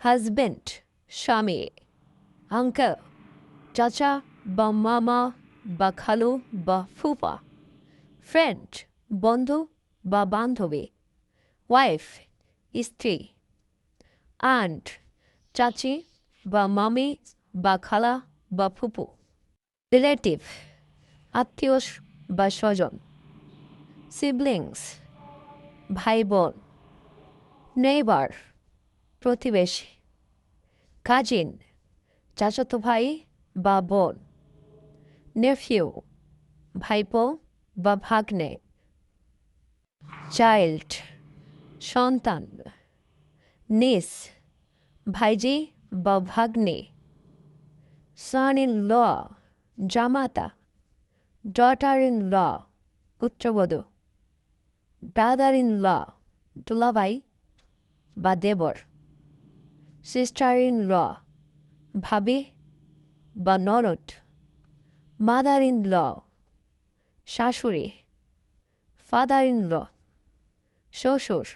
Husband স্বামী uncle চাচা বা মামা বা খালু বা ফুপা ফ্রেন্ড বন্ধু বা বান্ধবী ওয়াইফ স্ত্রী আন্ট চাচি বা মামি বা খালা বা ফুপু রিলেটিভ আত্মীয় বা স্বজন সিবলিংস ভাই বোন নেইবার প্রতিবেশী। কাজিন চাচাতো ভাই বা বোন। নেফিউ, ভাইপো বা ভাগ্নে। চাইল্ড, সন্তান। নিস, ভাইজি বা ভাগ্নে। সন ইন ল জামাতা। ডটার ইন ল পুত্রবধূ। ব্রাদার ইন ল দুলাভাই বা দেবর। In ল ভাবি বা ননদ মাদার ইন ল শাশুড়ি ফাদার ইন ল শ্বশুর